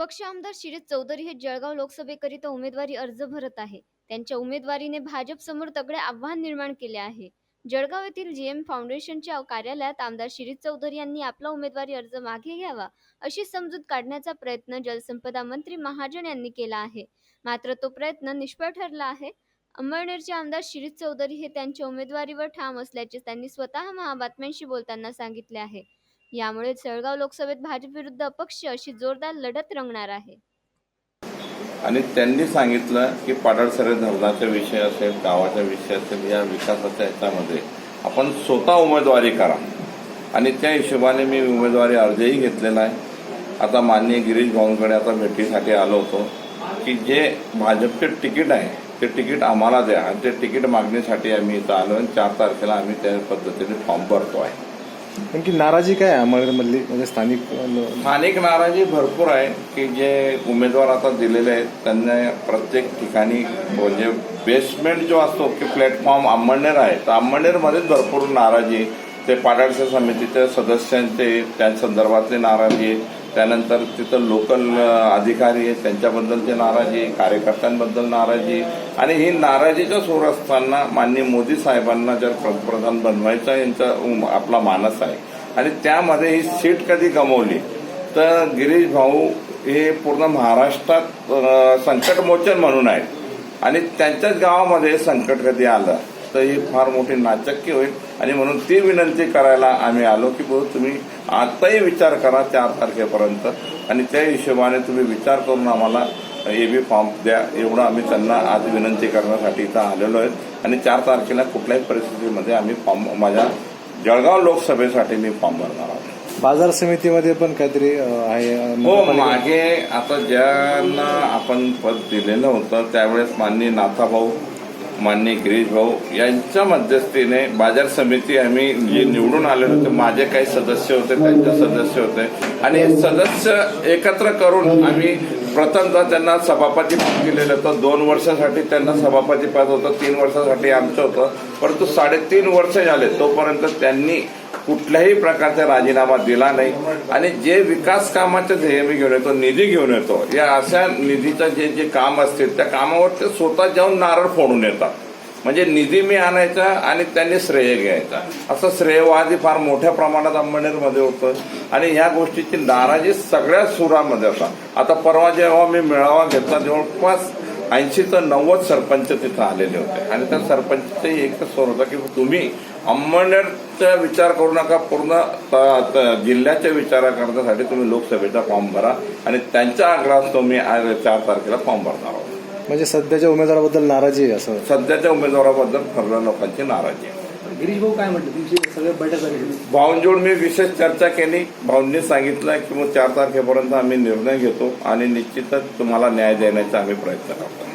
अपक्ष आमदार शिरीष चौधरी हे जळगाव लोकसभेकरिता उमेदवारी अर्ज भरत आहे. त्यांच्या उमेदवारीने भाजप समोर तगडे आव्हान निर्माण केले आहे. जळगाव येथील जीएम फाउंडेशनच्या कार्यालयात आमदार शिरीष चौधरी यांनी आपला उमेदवारी अर्ज मागे घ्यावा अशी समजूत काढण्याचा प्रयत्न जलसंपदा मंत्री महाजन यांनी केला आहे. मात्र तो प्रयत्न निष्फळ ठरला आहे. अंमळनेरचे आमदार शिरीष चौधरी हे त्यांच्या उमेदवारीवर ठाम असल्याचे त्यांनी स्वतः महाबातम्यांशी बोलताना सांगितले आहे. यामुळे जळगाव लोकसभेत भाजप विरुद्ध अपक्ष अशी जोरदार लढत रंगणार आहे. आणि त्यांनी सांगितलं की पाडळसरे धरणाचा विषय असेल गावाचा विषय असेल या विकासाच्या ह्याच्यामध्ये आपण स्वतः उमेदवारी करा. आणि त्या हिशोबाने मी उमेदवारी अर्जही घेतलेला आहे आता माननीय गिरीश भाऊंकडे आता भेटीसाठी आलो होतो की जे भाजपचे तिकीट आहे ते तिकीट आम्हाला द्या. आणि ते तिकीट मागणीसाठी आम्ही इथं आलो आणि चार तारखेला आम्ही त्या पद्धतीने फॉर्म भरतो आहे नेमकी नाराजी काय आहे अमळनेरमधली म्हणजे स्थानिक स्थानिक नाराजी भरपूर आहे की जे उमेदवार आता दिलेले आहेत त्यांना प्रत्येक ठिकाणी म्हणजे बेसमेंट जो असतो की प्लॅटफॉर्म अंमळनेर आहे. तर अंमळनेरमध्येच भरपूर नाराजी ते पाडाळच्या समितीच्या सदस्यांचे त्या संदर्भातली नाराजी त्यानंतर तिथं लोकल अधिकारी आहेत त्यांच्याबद्दलची नाराजी कार्यकर्त्यांबद्दल नाराजी. आणि ही नाराजीच्या सूर असताना माननीय मोदी साहेबांना जर पंतप्रधान बनवायचा यांचा आपला मानस आहे. आणि त्यामध्ये ही सीट कधी गमावली? तर गिरीश भाऊ हे पूर्ण महाराष्ट्रात संकटमोचन म्हणून आहेत. आणि त्यांच्याच गावामध्ये संकट कधी आलं? तर ही फार मोठी नाचक्की होईल. आणि म्हणून ती विनंती करायला आम्ही आलो की भाऊ तुम्ही आताही विचार करा चार तारखेपर्यंत. आणि त्या हिशोबाने तुम्ही विचार करून आम्हाला ए बी फॉर्म द्या. एवढं आम्ही त्यांना आज विनंती करण्यासाठी इथं आलेलो आहेत आणि चार तारखेला कुठल्याही परिस्थितीमध्ये आम्ही फॉर्म माझ्या जळगाव लोकसभेसाठी मी फॉर्म भरणार आहोत. बाजार समितीमध्ये पण काहीतरी आहे. हो मागे आता ज्यांना आपण पद दिलेलं होतं त्यावेळेस माननीय नाथाभाऊ माननीय गिरीश भाऊ यांच्या मध्यस्थीने बाजार समिती आम्ही जे निवडून आलेलो होते माझे काही सदस्य होते त्यांचे सदस्य होते. आणि सदस्य एकत्र करून आम्ही प्रथमतः त्यांना सभापती पद दिलेलं होतं. दोन वर्षासाठी त्यांना सभापती पद होतं. तीन वर्षासाठी आमचं होतं. परंतु साडेतीन वर्ष झाले तोपर्यंत त्यांनी कुठल्याही प्रकारचा राजीनामा दिला नाही. आणि जे विकास कामाचे ध्येय मी घेऊन येतो निधी घेऊन येतो या अशा निधीचं जे जे काम असतील त्या कामावर ते स्वतः जाऊन नारळ फोडून येतात. म्हणजे निधी मी आणायचा आणि त्यांनी श्रेय घ्यायचा. असं श्रेयवादी फार मोठ्या प्रमाणात अंबनेरमध्ये होतं. आणि ह्या गोष्टीची नाराजी सगळ्या सुरामध्ये होता. आता परवा जेव्हा मी मेळावा घेतला जवळपास ऐंशी तर नव्वद सरपंच तिथं आलेले होते. आणि त्या सरपंचही एकच स्वर होता की तुम्ही अंबनेरचा विचार करू नका पूर्ण त- जिल्ह्याच्या विचारा करण्यासाठी तुम्ही लोकसभेचा फॉर्म भरा आणि त्यांच्या आग्रहास तुम्ही आज चार तारखेला फॉर्म भरणार आहोत. म्हणजे सध्याच्या उमेदवाराबद्दल नाराजी आहे असं. सध्याच्या उमेदवाराबद्दल ठरलेल्या लोकांची नाराजी आहे. गिरीश भाऊ काय म्हटलं तुमची बैठक झाली. भाऊंजोड मी विशेष चर्चा केली. भाऊंनी सांगितलं की मग चार तारखेपर्यंत आम्ही निर्णय घेतो आणि निश्चितच तुम्हाला न्याय देण्याचा आम्ही प्रयत्न करतो.